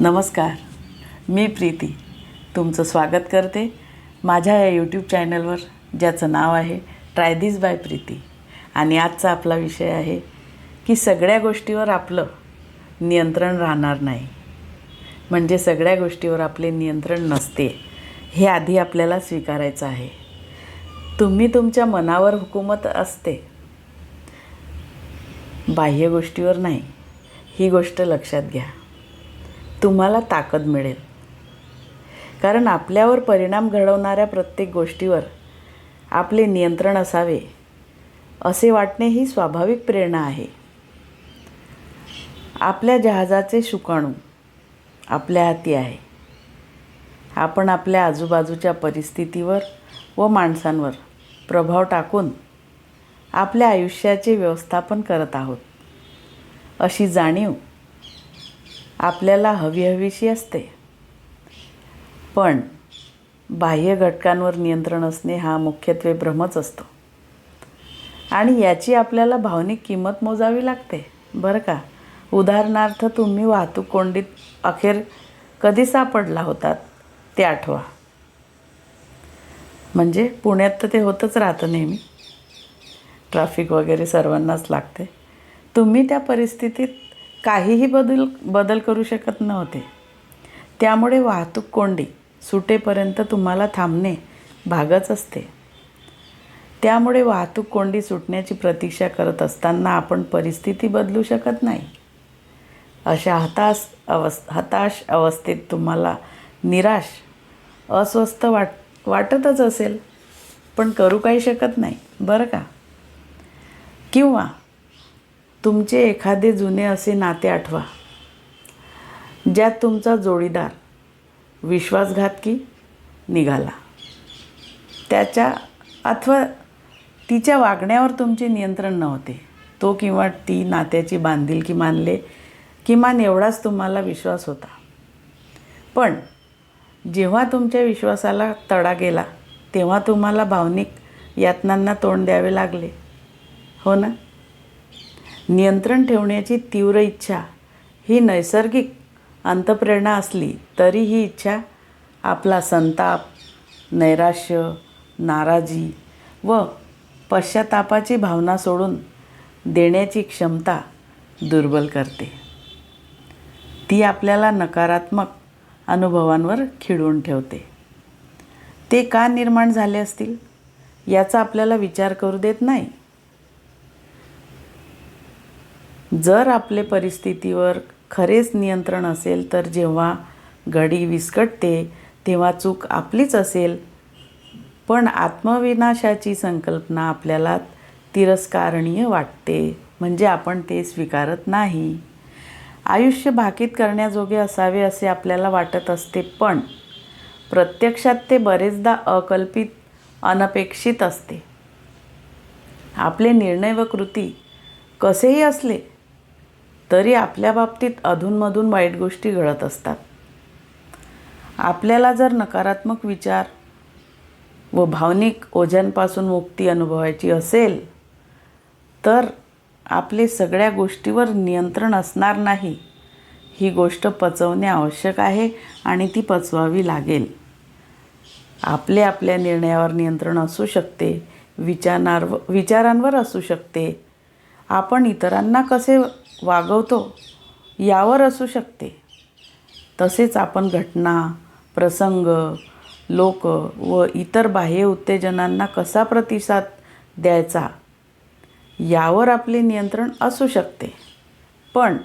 नमस्कार मी प्रीती. तुमचं स्वागत करते माझ्या या यूट्यूब चॅनलवर ज्याचं नाव आहे ट्राय दिस बाय प्रीती आणि आजचा आपला विषय आहे की सगळ्या गोष्टीवर आपलं नियंत्रण राहणार नाही. म्हणजे सगळ्या गोष्टीवर आपले नियंत्रण नसते हे आधी आपल्याला स्वीकारायचं आहे. तुम्ही तुमच्या मनावर हुकूमत असते. बाह्य गोष्टीवर नाही ही गोष्ट लक्षात घ्या. तुम्हाला ताकद मिळेल. कारण आपल्यावर परिणाम घडवणाऱ्या प्रत्येक गोष्टीवर आपले नियंत्रण असावे असे वाटणे ही स्वाभाविक प्रेरणा आहे. आपल्या जहाजाचे शुकाणू आपल्या हाती आहे. आपण आपल्या आजूबाजूच्या परिस्थितीवर व माणसांवर प्रभाव टाकून आपल्या आयुष्याचे व्यवस्थापन करत आहोत. अशी जाणीव आपल्याला हवी हवीशी असते. पण बाह्य घटकांवर नियंत्रण असणे हा मुख्यत्वे भ्रमच असतो. आणि याची आपल्याला भावनिक किंमत मोजावी लागते. बरं का? उदाहरणार्थ तुम्ही वाहतूक कोंडीत अखेर कधी सापडला होतात ते आठवा. म्हणजे पुण्यात तर ते होतच राहतं नेहमी. ट्रॅफिक वगैरे सर्वांनाच लागते. तुम्ही त्या परिस्थितीत काहीही बदल बदल करू शकत नव्हते. त्यामुळे वाहतूक कोंडी सुटेपर्यंत तुम्हाला थांबणे भागच असते. त्यामुळे वाहतूक कोंडी सुटण्याची प्रतीक्षा करत असताना आपण परिस्थिती बदलू शकत नाही. अशा हताश अवस् हताश अवस्थेत तुम्हाला निराश अस्वस्थ वाट वाटतच असेल. पण करू काही शकत नाही बरं का? किंवा तुमचे एखादे जुने असे नाते आठवा. ज्यात तुमचा जोडीदार विश्वासघातकी निघाला. त्याच्या अथवा तिच्या वागण्यावर तुमचे नियंत्रण नव्हते. तो किंवा ती नात्याची बांधिलकी मानले किमान एवढाच तुम्हाला विश्वास होता. पण जेव्हा तुमच्या विश्वासाला तडा गेला तेव्हा तुम्हाला भावनिक यातनांना तोंड द्यावे लागले. हो ना? नियंत्रण ठेवण्याची तीव्र इच्छा ही नैसर्गिक अंतप्रेरणा असली तरी ही इच्छा आपला संताप नैराश्य नाराजी व पश्चातापाची भावना सोडून देण्याची क्षमता दुर्बल करते. ती आपल्याला नकारात्मक अनुभवांवर खिळून ठेवते. ते का निर्माण झाले असतील? याचा आपल्याला विचार करू देत नाही. जर आपले परिस्थितीवर खरेच नियंत्रण असेल तर जेव्हा घडी विस्कटते तेव्हा चूक आपलीच असेल. पण आत्मविनाशाची संकल्पना आपल्याला तिरस्कारणीय वाटते म्हणजे आपण ते स्वीकारत नाही. आयुष्य भाकीत करण्याजोगे असावे असे आपल्याला वाटत असते पण प्रत्यक्षात ते बरेचदा अकल्पित अनपेक्षित असते. आपले निर्णय व कृती कसेही असले तरी आपल्या बाबतीत अधूनमधून वाईट गोष्टी घडत असतात. आपल्याला जर नकारात्मक विचार व भावनिक ओझ्यांपासून मुक्ती अनुभवायची असेल तर आपले सगळ्या गोष्टीवर नियंत्रण असणार नाही. ही गोष्ट पचवणे आवश्यक आहे आणि ती पचवावी लागेल. आपले आपल्या निर्णयावर नियंत्रण असू शकते विचारांवर विचारांवर असू शकते. आपण इतरांना कसे वागवतो यावर असू शकते. तसेच आपण घटना प्रसंग लोक व इतर बाह्य उत्तेजनांना कसा प्रतिसाद द्यायचा यावर आपले नियंत्रण असू शकते. पण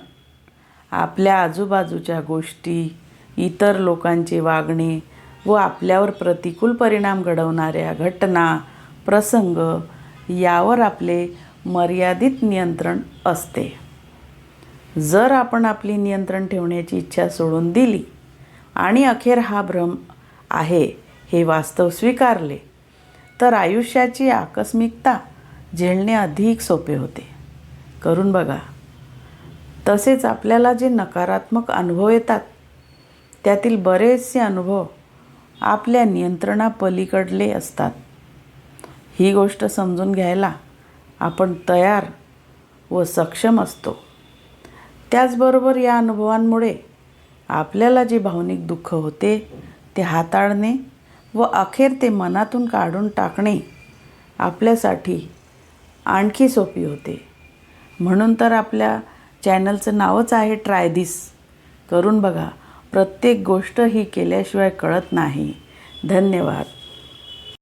आपल्या आजूबाजूच्या गोष्टी इतर लोकांचे वागणे व आपल्यावर प्रतिकूल परिणाम घडवणाऱ्या घटना प्रसंग यावर आपले मर्यादित नियंत्रण असते. जर आपण आपली नियंत्रण ठेवण्याची इच्छा सोडून दिली आणि अखेर हा भ्रम आहे हे वास्तव स्वीकारले तर आयुष्याची आकस्मिकता झेलणे अधिक सोपे होते. करून बघा. तसेच आपल्याला जे नकारात्मक अनुभव येतात त्यातील बरेचसे अनुभव आपल्या नियंत्रणापलीकडले असतात. ही गोष्ट समजून घ्यायला आपण तयार व सक्षम असतो. त्याचबरोबर या अनुभवांमुळे आपल्याला जे भावनिक दुःख होते ते हाताळणे व अखेर ते मनातून काढून टाकणे आपल्यासाठी आणखी सोपी होते. म्हणून तर आपल्या चॅनलचं नावच आहे ट्राय दिस. करून बघा. प्रत्येक गोष्ट ही केल्याशिवाय कळत नाही. धन्यवाद.